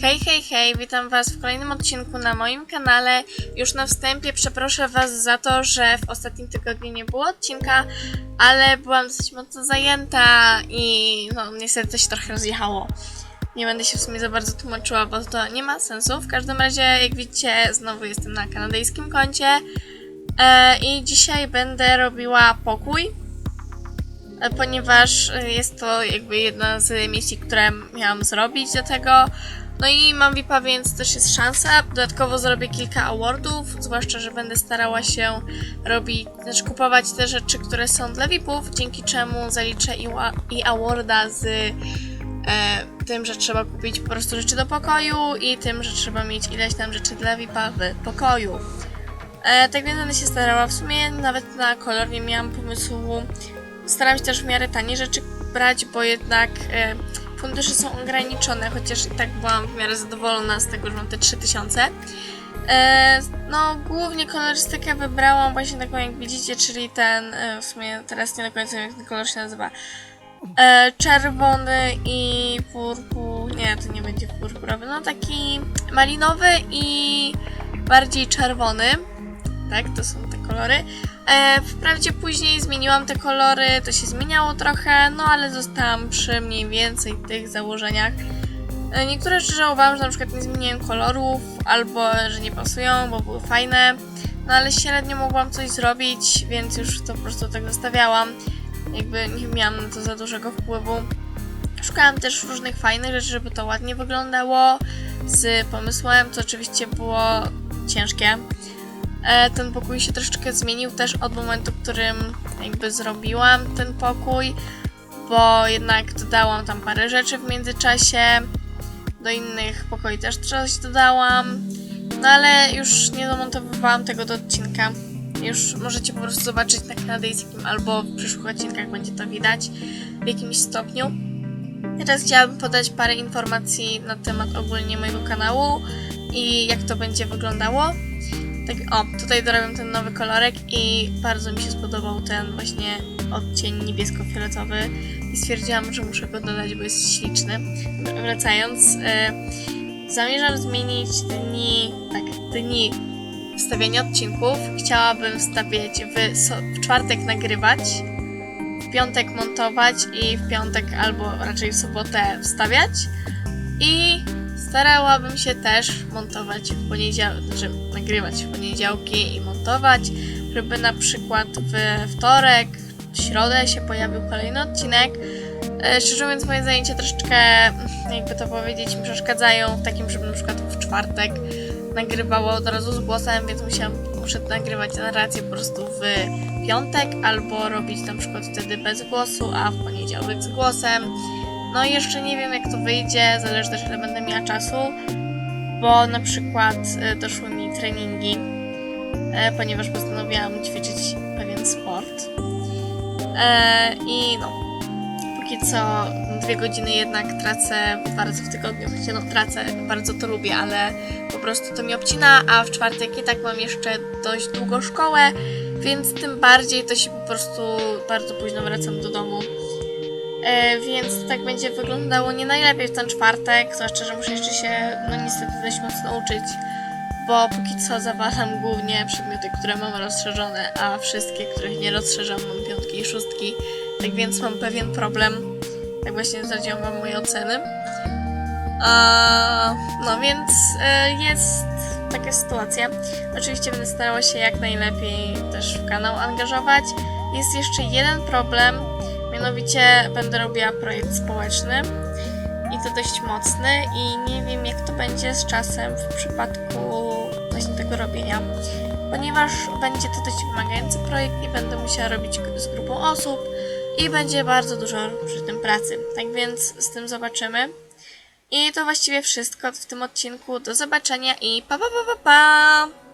Hej, hej, hej, witam Was w kolejnym odcinku na moim kanale. Już na wstępie przeproszę Was za to, że w ostatnim tygodniu nie było odcinka, ale byłam dosyć mocno zajęta i no niestety się trochę rozjechało. Nie będę się w sumie za bardzo tłumaczyła, bo to nie ma sensu. W każdym razie, jak widzicie, znowu jestem na kanadyjskim koncie e, i dzisiaj będę robiła pokój e, ponieważ e, jest to jakby jedna z misji, które miałam zrobić do tego. No i mam VIPa, więc też jest szansa. Dodatkowo zrobię kilka awardów, zwłaszcza, że będę starała się robić, znaczy kupować te rzeczy, które są dla VIPów, dzięki czemu zaliczę i, i awarda z e, tym, że trzeba kupić po prostu rzeczy do pokoju i tym, że trzeba mieć ileś tam rzeczy dla VIPa w pokoju. E, tak więc będę się starała. W sumie nawet na kolor nie miałam pomysłu. Staram się też w miarę tanie rzeczy brać, bo jednak e, fundusze są ograniczone, chociaż i tak byłam w miarę zadowolona z tego, że mam te 3000. E, no, głównie kolorystykę wybrałam właśnie taką, jak widzicie, czyli ten, e, w sumie teraz nie do końca wiem, jak ten kolor się nazywa. E, czerwony i purpur, nie, to nie będzie purpurowy, no taki malinowy i bardziej czerwony. Tak, to są te kolory. E, wprawdzie później zmieniłam te kolory, to się zmieniało trochę, no ale zostałam przy mniej więcej tych założeniach. E, niektóre rzeczy żałowałam, że na przykład nie zmieniłem kolorów, albo że nie pasują, bo były fajne, no ale średnio mogłam coś zrobić, więc już to po prostu tak zostawiałam. Jakby nie miałam na to za dużego wpływu. Szukałam też różnych fajnych rzeczy, żeby to ładnie wyglądało, z pomysłem, co oczywiście było ciężkie. E, ten pokój się troszeczkę zmienił też od momentu, w którym jakby zrobiłam ten pokój, bo jednak dodałam tam parę rzeczy w międzyczasie. Do innych pokoi też coś dodałam. No ale już nie domontowywałam tego do odcinka. Już możecie po prostu zobaczyć na kanadyjskim albo w przyszłych odcinkach będzie to widać w jakimś stopniu. Teraz chciałabym podać parę informacji na temat ogólnie mojego kanału i jak to będzie wyglądało. Tak, o, tutaj dorabiam ten nowy kolorek i bardzo mi się spodobał ten właśnie odcień niebiesko-fioletowy i stwierdziłam, że muszę go dodać, bo jest śliczny. Wracając, e, zamierzam zmienić dni, tak, dni wstawiania odcinków. Chciałabym wstawiać w, so, w czwartek nagrywać, w piątek montować i w piątek albo raczej w sobotę wstawiać i starałabym się też montować w poniedziałek, znaczy nagrywać w poniedziałki i montować, żeby na przykład we wtorek, w środę się pojawił kolejny odcinek. E, Szczerze mówiąc, moje zajęcia troszeczkę, jakby to powiedzieć, mi przeszkadzają w takim, żeby na przykład w czwartek nagrywało od razu z głosem, więc musiałam, muszę nagrywać narrację po prostu w piątek, albo robić na przykład wtedy bez głosu, a w poniedziałek z głosem. No i jeszcze nie wiem jak to wyjdzie, zależy też ile będę miała czasu, bo na przykład e, doszły mi treningi, e, ponieważ postanowiłam ćwiczyć pewien sport. E, I no, póki co dwie godziny jednak tracę razy w tygodniu, chociaż no tracę, bardzo to lubię, ale po prostu to mi obcina, a w czwartek i tak mam jeszcze dość długo szkołę, więc tym bardziej to się po prostu bardzo późno wracam do domu. E, więc tak będzie wyglądało nie najlepiej w ten czwartek, zwłaszcza, że muszę jeszcze się, no niestety dość mocno uczyć, bo póki co zawalam głównie przedmioty, które mam rozszerzone, a wszystkie, których nie rozszerzam, mam piątki i szóstki, tak więc mam pewien problem. Tak właśnie zdradziłam wam moje oceny. No więc e, jest taka sytuacja. Oczywiście będę starała się jak najlepiej też w kanał angażować. Jest jeszcze jeden problem, Mianowicie będę robiła projekt społeczny i to dość mocny i nie wiem jak to będzie z czasem w przypadku właśnie tego robienia, ponieważ będzie to dość wymagający projekt i będę musiała robić z grupą osób i będzie bardzo dużo przy tym pracy. Tak więc z tym zobaczymy. I to właściwie wszystko w tym odcinku. Do zobaczenia i pa pa pa pa! pa!